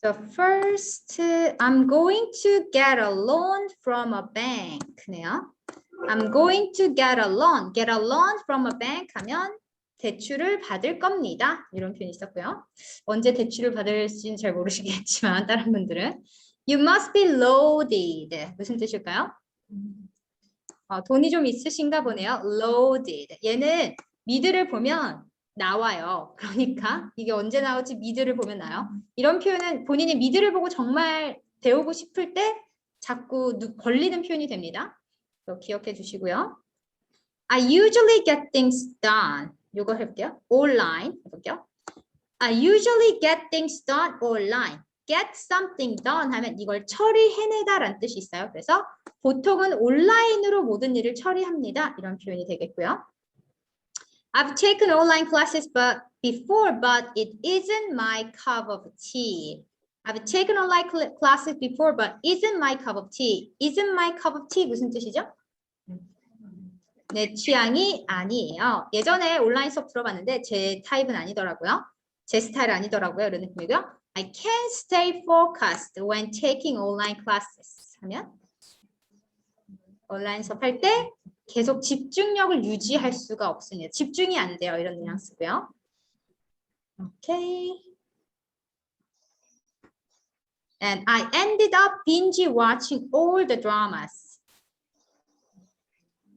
So first, I'm going to get a loan from a bank네요. I'm going to get a loan. Get a loan from a bank 하면 대출을 받을 겁니다. 이런 표현이 있었고요. 언제 대출을 받을지는 잘 모르시겠지만 다른 분들은 You must be loaded. 무슨 뜻일까요? 어, 돈이 좀 있으신가 보네요. Loaded. 얘는 미드를 보면 나와요. 그러니까 이게 언제 나올지 미드를 보면 나요. 이런 표현은 본인이 미드를 보고 정말 배우고 싶을 때 자꾸 누- 걸리는 표현이 됩니다. 기억해 주시고요. I usually get things done. 이거 해볼게요. Online 해볼게요. I usually get things done online. Get something done 하면 이걸 처리해내다 라는 뜻이 있어요. 그래서 보통은 온라인으로 모든 일을 처리합니다. 이런 표현이 되겠고요. I've taken online classes but before, but it isn't my cup of tea. I've taken online cl- classes before, but isn't my cup of tea. Isn't my cup of tea 무슨 뜻이죠? 내 취향이 아니에요. 예전에 온라인 수업 들어봤는데 제 타입은 아니더라고요. 제 스타일 아니더라고요. 이런 느낌이고요. I can't stay focused when taking online classes 하면 온라인 수업 할 때 계속 집중력을 유지할 수가 없습니다. 집중이 안 돼요. 이런 뉘앙스고요. 오케이. And I ended up binge watching all the dramas.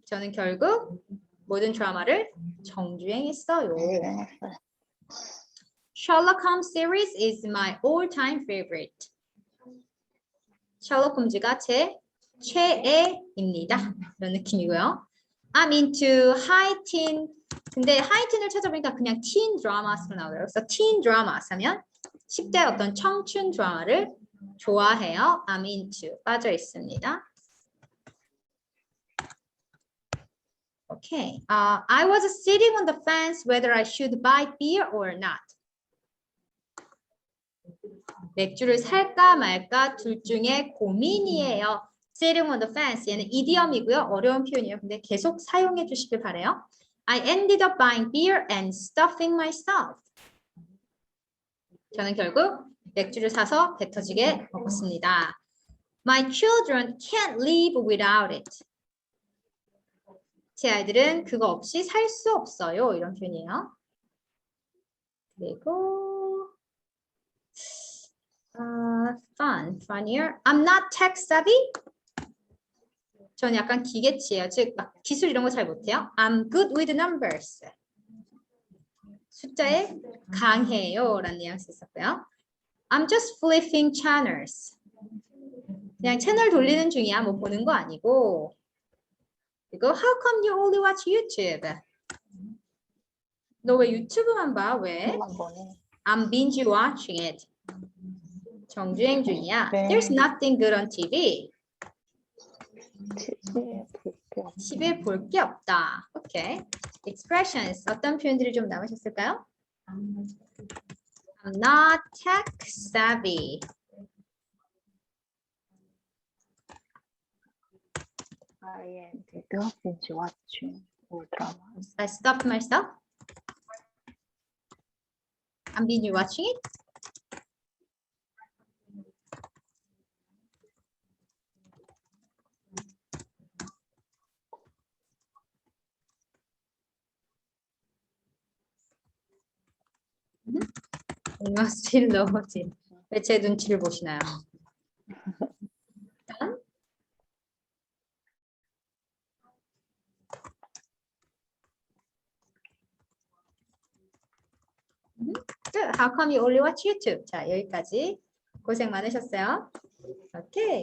저는 결국 모든 드라마를 정주행했어요. Sherlock Holmes series is my all-time favorite. 셜록 홈즈가 제 최애입니다. 이런 느낌이고요. I'm into high teen. 근데 high teen을 찾아보니까 그냥 teen dramas로 나오더라고요. 그래서 teen dramas 하면 10대 어떤 청춘 드라마를 좋아해요. I'm into 빠져 있습니다. Okay. Uh, I was sitting on the fence whether I should buy beer or not. 맥주를 살까 말까 둘 중에 고민이에요. Sitting on the fence 얘는 이디엄이고요. 어려운 표현이에요. 근데 계속 사용해 주시길 바래요. I ended up buying beer and stuffing myself. 저는 결국 맥주를 사서 배 터지게 먹었습니다. My children can't live without it. 제 아이들은 그거 없이 살 수 없어요. 이런 표현이에요. 그리고 아, fun, funnier. I'm not tech savvy. 전 약간 기계치예요. 즉, 막 기술 이런 거 잘 못해요. I'm good with numbers. 숫자에 강해요. 라는 뉘앙스 있었고요. I'm just flipping channels. 그냥 채널 돌리는 중이야. 뭐 보는 거 아니고. 그리고 how come you only watch YouTube? 너 왜 유튜브만 봐? 왜? I'm binge watching it. 정주행 중이야. 네. There's nothing good on TV. TV에 볼게. TV에 볼 게 없다. 오케이. Expressions. 어떤 표현들이 좀 남으셨을까요? I'm not tech savvy. I ended up binge watching all dramas. I stopped myself. I'm binge watching it. Know it. 왜제 눈치를 보시나요? 일단. How come you only watch YouTube? 자, 여기까지 고생 많으셨어요. 오케이.